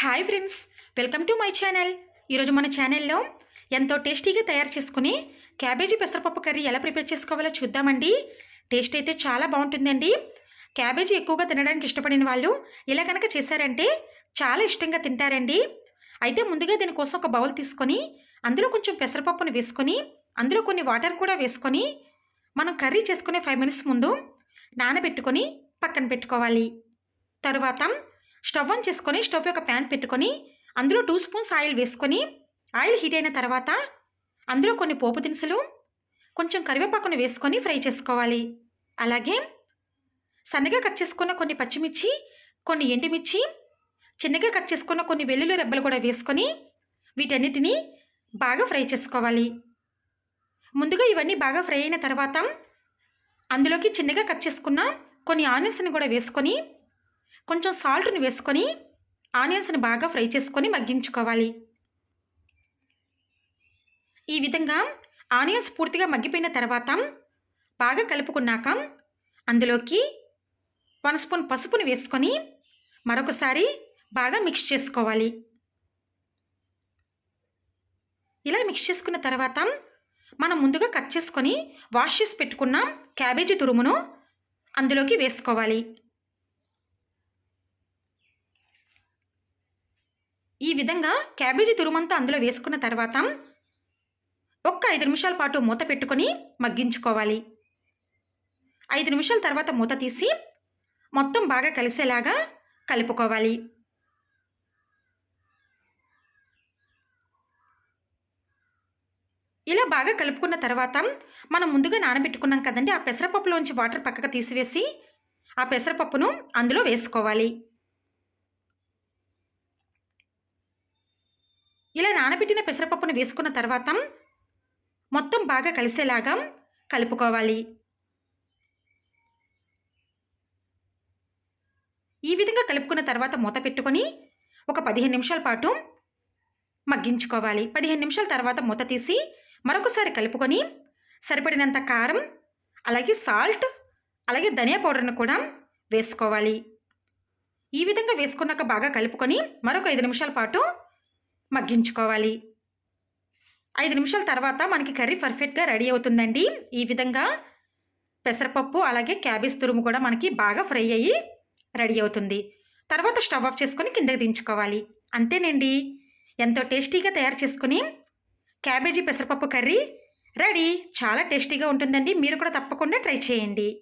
Hi friends welcome to my channel ఈరోజు మన ఛానల్లో ఎంతో టేస్టీగా తయారు చేసుకుని క్యాబేజీ పెసరపప్పు కర్రీ ఎలా ప్రిపేర్ చేసుకోవాలో చూద్దామండి. టేస్ట్ అయితే చాలా బాగుంటుందండి. క్యాబేజీ ఎక్కువగా తినడానికి ఇష్టపడిన వాళ్ళు ఇలా కనుక చేశారంటే చాలా ఇష్టంగా తింటారండి. అయితే ముందుగా దీనికోసం ఒక బౌల్ తీసుకొని అందులో కొంచెం పెసరపప్పును వేసుకొని అందులో కొన్ని వాటర్ కూడా వేసుకొని మనం కర్రీ చేసుకునే ఫైవ్ మినిట్స్ ముందు నానబెట్టుకొని పక్కన పెట్టుకోవాలి. తరువాత స్టవ్ ఆన్ చేసుకొని స్టవ్ ఒక ప్యాన్ పెట్టుకొని అందులో టూ స్పూన్స్ ఆయిల్ వేసుకొని ఆయిల్ హీట్ అయిన తర్వాత అందులో కొన్ని పోపు దినుసులు కొంచెం కరివేపాకును వేసుకొని ఫ్రై చేసుకోవాలి. అలాగే సన్నగా కట్ చేసుకున్న కొన్ని పచ్చిమిర్చి కొన్ని ఎండుమిర్చి చిన్నగా కట్ చేసుకున్న కొన్ని వెల్లుల్లి రెబ్బలు కూడా వేసుకొని వీటన్నిటిని బాగా ఫ్రై చేసుకోవాలి. ముందుగా ఇవన్నీ బాగా ఫ్రై అయిన తర్వాత అందులోకి చిన్నగా కట్ చేసుకున్న కొన్ని ఆనియన్స్ని కూడా వేసుకొని కొంచెం సాల్ట్ని వేసుకొని ఆనియన్స్ని బాగా ఫ్రై చేసుకొని మగ్గించుకోవాలి. ఈ విధంగా ఆనియన్స్ పూర్తిగా మగ్గిపోయిన తర్వాత బాగా కలుపుకున్నాక అందులోకి వన్ స్పూన్ పసుపుని వేసుకొని మరొకసారి బాగా మిక్స్ చేసుకోవాలి. ఇలా మిక్స్ చేసుకున్న తర్వాత మనం ముందుగా కట్ చేసుకొని వాష్ చేసి పెట్టుకున్న క్యాబేజీ తురుమును అందులోకి వేసుకోవాలి. ఈ విధంగా క్యాబేజీ తురుమంతా అందులో వేసుకున్న తర్వాత ఒక్క ఐదు నిమిషాల పాటు మూత పెట్టుకొని మగ్గించుకోవాలి. ఐదు నిమిషాల తర్వాత మూత తీసి మొత్తం బాగా కలిసేలాగా కలుపుకోవాలి. ఇలా బాగా కలుపుకున్న తర్వాత మనం ముందుగా నానబెట్టుకున్నాం కదండి ఆ పెసరపప్పులోంచి వాటర్ పక్కకు తీసివేసి ఆ పెసరపప్పును అందులో వేసుకోవాలి. ఇలా నానబెట్టిన పెసరపప్పును వేసుకున్న తర్వాత మొత్తం బాగా కలిసేలాగా కలుపుకోవాలి. ఈ విధంగా కలుపుకున్న తర్వాత మూత పెట్టుకొని ఒక పదిహేను నిమిషాల పాటు మగ్గించుకోవాలి. పదిహేను నిమిషాల తర్వాత మూత తీసి మరొకసారి కలుపుకొని సరిపడినంత కారం అలాగే సాల్ట్ అలాగే ధనియా పౌడర్ను కూడా వేసుకోవాలి. ఈ విధంగా వేసుకున్నాక బాగా కలుపుకొని మరొక ఐదు నిమిషాల పాటు మగ్గించుకోవాలి. ఐదు నిమిషాల తర్వాత మనకి కర్రీ పర్ఫెక్ట్గా రెడీ అవుతుందండి. ఈ విధంగా పెసరపప్పు అలాగే క్యాబేజ్ తురుము కూడా మనకి బాగా ఫ్రై అయ్యి రెడీ అవుతుంది. తర్వాత స్టవ్ ఆఫ్ చేసుకొని కిందకి దించుకోవాలి. అంతేనండి. ఎంతో టేస్టీగా తయారు చేసుకుని క్యాబేజీ పెసరపప్పు కర్రీ రెడీ. చాలా టేస్టీగా ఉంటుందండి. మీరు కూడా తప్పకుండా ట్రై చేయండి.